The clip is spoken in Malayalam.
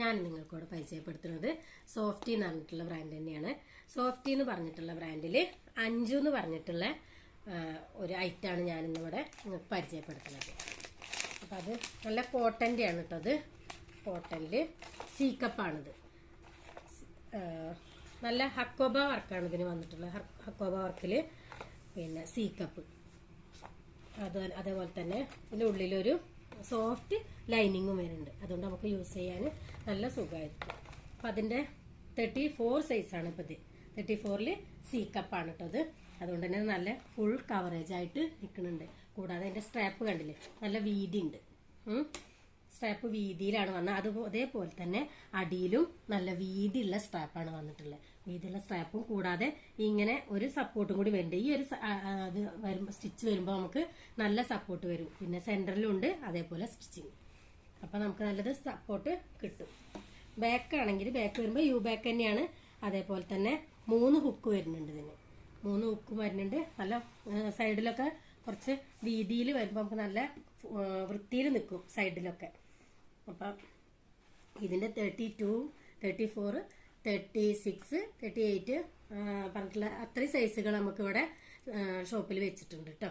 ഞാൻ നിങ്ങൾക്കോട് പരിചയപ്പെടുത്തുന്നത് സോഫ്റ്റി എന്ന് പറഞ്ഞിട്ടുള്ള ബ്രാൻഡ് തന്നെയാണ്. സോഫ്റ്റി എന്ന് പറഞ്ഞിട്ടുള്ള ബ്രാൻഡിൽ അഞ്ചു എന്ന് പറഞ്ഞിട്ടുള്ള ഒരു ഐറ്റാണ് ഞാൻ ഇന്നിവിടെ നിങ്ങൾക്ക് പരിചയപ്പെടുത്തുന്നത്. അപ്പം അത് നല്ല കോട്ടന്റെ ആണ് കേട്ടോ അത്. കോട്ടനിൽ സീക്കപ്പാണിത് നല്ല ഹക്കോബ വർക്കാണ് ഇതിന് വന്നിട്ടുള്ളത്. ഹക്കോബ വർക്കിൽ പിന്നെ സീക്കപ്പ് അത് അതേപോലെ തന്നെ ഇതിന്റെ ഉള്ളിലൊരു സോഫ്റ്റ് ലൈനിങ്ങും വരുന്നുണ്ട്. അതുകൊണ്ട് നമുക്ക് യൂസ് ചെയ്യാൻ നല്ല സുഖമായിരിക്കും. അപ്പം അതിന്റെ തേർട്ടി ഫോർ സൈസാണ് ഇപ്പോൾ ഇത് തേർട്ടി ഫോറിൽ സി കപ്പാണ് കേട്ടോ അത്. അതുകൊണ്ട് തന്നെ നല്ല ഫുൾ കവറേജ് ആയിട്ട് നിൽക്കുന്നുണ്ട് കൂടാതെ അതിന്റെ സ്ട്രാപ്പ് കണ്ടില്ലേ? നല്ല വീതി ഉണ്ട് സ്ട്രാപ്പ് വീതിയിലാണ് വന്നത്. അത് അതേപോലെ തന്നെ അടിയിലും നല്ല വീതിയുള്ള സ്ട്രാപ്പാണ് വന്നിട്ടുള്ളത്. വീതിയുള്ള സ്ട്രാപ്പും കൂടാതെ ഇങ്ങനെ ഒരു സപ്പോർട്ടും കൂടി വരുന്നുണ്ട് ഈ ഒരു അത് വരുമ്പോൾ സ്റ്റിച്ച് വരുമ്പോൾ നമുക്ക് നല്ല സപ്പോർട്ട് വരും. പിന്നെ സെന്ററിലും ഉണ്ട് അതേപോലെ സ്റ്റിച്ചിങ് അപ്പം നമുക്ക് നല്ലത് സപ്പോർട്ട് കിട്ടും. ബാക്ക് ആണെങ്കിൽ ബാക്ക് വരുമ്പോൾ യു ബാക്ക് തന്നെയാണ്. അതേപോലെ തന്നെ മൂന്ന് ഹുക്ക് വരുന്നുണ്ട് ഇതിന്. മൂന്ന് ഹുക്ക് വരുന്നുണ്ട്. നല്ല സൈഡിലൊക്കെ കുറച്ച് വീതിയിൽ വരുമ്പോൾ നമുക്ക് നല്ല വൃത്തിയിൽ നിൽക്കും സൈഡിലൊക്കെ അപ്പം ഇതിന്റെ thirty two thirty four thirty six thirty eight പറഞ്ഞിട്ടുള്ള അത്രയും സൈസുകൾ നമുക്കിവിടെ ഷോപ്പിൽ വെച്ചിട്ടുണ്ട് കേട്ടോ